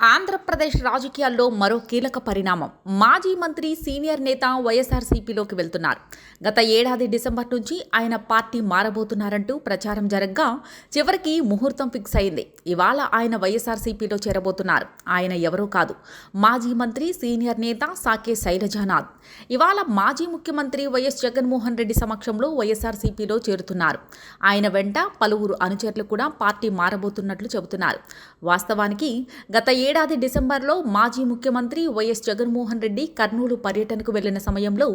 ఆంధ్రప్రదేశ్ రాజకీయాల్లో మరో కీలక పరిణామం. మాజీ మంత్రి సీనియర్ నేత వైఎస్ఆర్సీపీలోకి వెళ్తున్నారు. గత ఏడాది డిసెంబర్ నుంచి ఆయన పార్టీ మారబోతున్నారంటూ ప్రచారం జరగ్గా చివరికి ముహూర్తం ఫిక్స్ అయింది. ఇవాళ ఆయన వైఎస్ఆర్సీపీలో చేరబోతున్నారు. ఆయన ఎవరో కాదు. మాజీ మంత్రి సీనియర్ నేత సాకే శైలజానాథ్. ఇవాళ మాజీ ముఖ్యమంత్రి వైఎస్ జగన్మోహన్ రెడ్డి సమక్షంలో వైఎస్ఆర్సీపీలో చేరుతున్నారు. ఆయన వెంట పలువురు అనుచరులు కూడా పార్టీ మారబోతున్నట్లు చెబుతున్నారు. వాస్తవానికి గత ఏడాది డిసెంబర్లో మాజీ ముఖ్యమంత్రి వైఎస్ జగన్మోహన్ రెడ్డి కర్నూలు పర్యటనకు వెళ్ళిన సమయంలో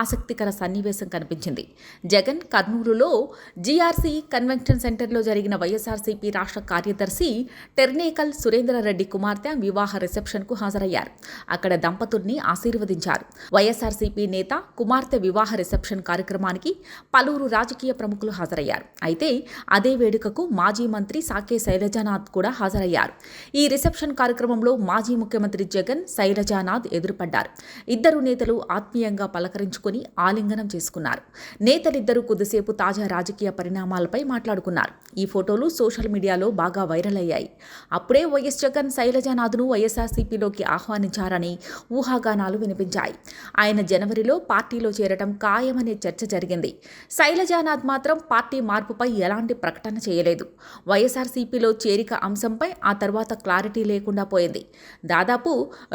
ఆసక్తికర సన్నివేశం కనిపించింది. జగన్ కర్నూలులో జీఆర్సీ కన్వెన్షన్ సెంటర్లో జరిగిన వైఎస్ఆర్సీపీ రాష్ట్ర కార్యదర్శి టెర్నేకల్ సురేంద్రారెడ్డి కుమార్తె వివాహ రిసెప్షన్కు హాజరయ్యారు. అక్కడ దంపతుల్ని ఆశీర్వదించారు. వైఎస్ఆర్సీపీ నేత కుమార్తె వివాహ రిసెప్షన్ కార్యక్రమానికి పలువురు రాజకీయ ప్రముఖులు హాజరయ్యారు. అయితే అదే వేడుకకు మాజీ మంత్రి సాకే శైలజానాథ్ కూడా హాజరయ్యారు. ఈ రిసెప్షన్ కార్యక్రమంలో మాజీ ముఖ్యమంత్రి జగన్ శైలజానాథ్ ఎదురుపడ్డారు. ఇద్దరు నేతలు ఆత్మీయంగా పలకరించుకుని ఆలింగనం చేసుకున్నారు. నేతలిద్దరూ కొద్దిసేపు తాజా రాజకీయ పరిణామాలపై మాట్లాడుకున్నారు. ఈ ఫోటోలు సోషల్ మీడియాలో బాగా వైరల్ అయ్యాయి. అప్పుడే వైఎస్ జగన్ శైలజానాథ్ను వైఎస్ఆర్సీపీలోకి ఆహ్వానించారని ఊహాగానాలు వినిపించాయి. ఆయన జనవరిలో పార్టీలో చేరటం ఖాయమనే చర్చ జరిగింది. శైలజానాథ్ మాత్రం పార్టీ మార్పుపై ఎలాంటి ప్రకటన చేయలేదు. వైఎస్ఆర్సీపీలో చేరిక అంశంపై ఆ తర్వాత క్లారిటీ లేకుండా పోయింది. దాదాపు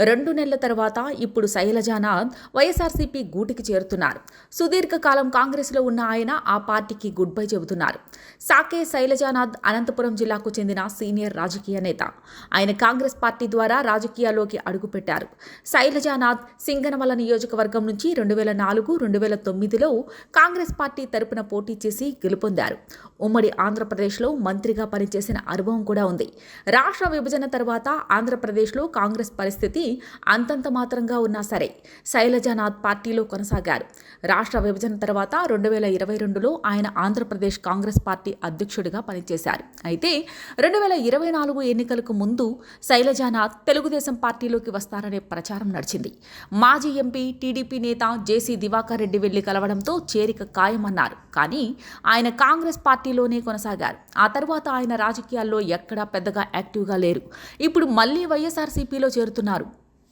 రెండు నెలల తర్వాత ఇప్పుడు శైలజానాథ్ వైఎస్ఆర్సీపీ గూటికి చేరుతున్నారు. సుదీర్ఘకాలం కాంగ్రెస్లో ఉన్న ఆయన ఆ పార్టీకి గుడ్ బై చెబుతున్నారు. సాకే శైలజానాథ్ అనంతపురం జిల్లాకు చెందిన సీనియర్ రాజకీయ నేత. ఆయన కాంగ్రెస్ పార్టీ ద్వారా రాజకీయాల్లోకి అడుగుపెట్టారు. శైలజానాథ్ సింగనమల నియోజకవర్గం నుంచి రెండు వేల నాలుగు రెండు వేల తొమ్మిదిలో కాంగ్రెస్ పార్టీ తరపున పోటీ చేసి గెలుపొందారు. ఉమ్మడి ఆంధ్రప్రదేశ్లో మంత్రిగా పనిచేసిన అనుభవం కూడా ఉంది. రాష్ట్ర విభజన తర్వాత ఆంధ్రప్రదేశ్లో కాంగ్రెస్ పరిస్థితి అంతంత మాత్రంగా ఉన్నా సరే శైలజానాథ్ పార్టీలో కొనసాగారు. రాష్ట్ర విభజన తర్వాత రెండు వేల ఇరవై రెండులో ఆయన ఆంధ్రప్రదేశ్ కాంగ్రెస్ పార్టీ అధ్యక్షుడిగా పనిచేశారు. అయితే రెండు వేల ఇరవై నాలుగు ఎన్నికలకు ముందు శైలజానాథ్ తెలుగుదేశం పార్టీలోకి వస్తారనే ప్రచారం నడిచింది. మాజీ ఎంపీ టీడీపీ నేత జేసీ దివాకర్ రెడ్డి వెళ్ళి కలవడంతో చేరిక ఖాయమన్నారు. కానీ ఆయన కాంగ్రెస్ పార్టీలోనే కొనసాగారు. ఆ తర్వాత ఆయన రాజకీయాల్లో ఎక్కడా పెద్దగా యాక్టివ్గా లేరు. ఇప్పుడు మళ్ళీ మళ్ళీ వైఎస్ఆర్సీపీలో చేరుతున్నారు.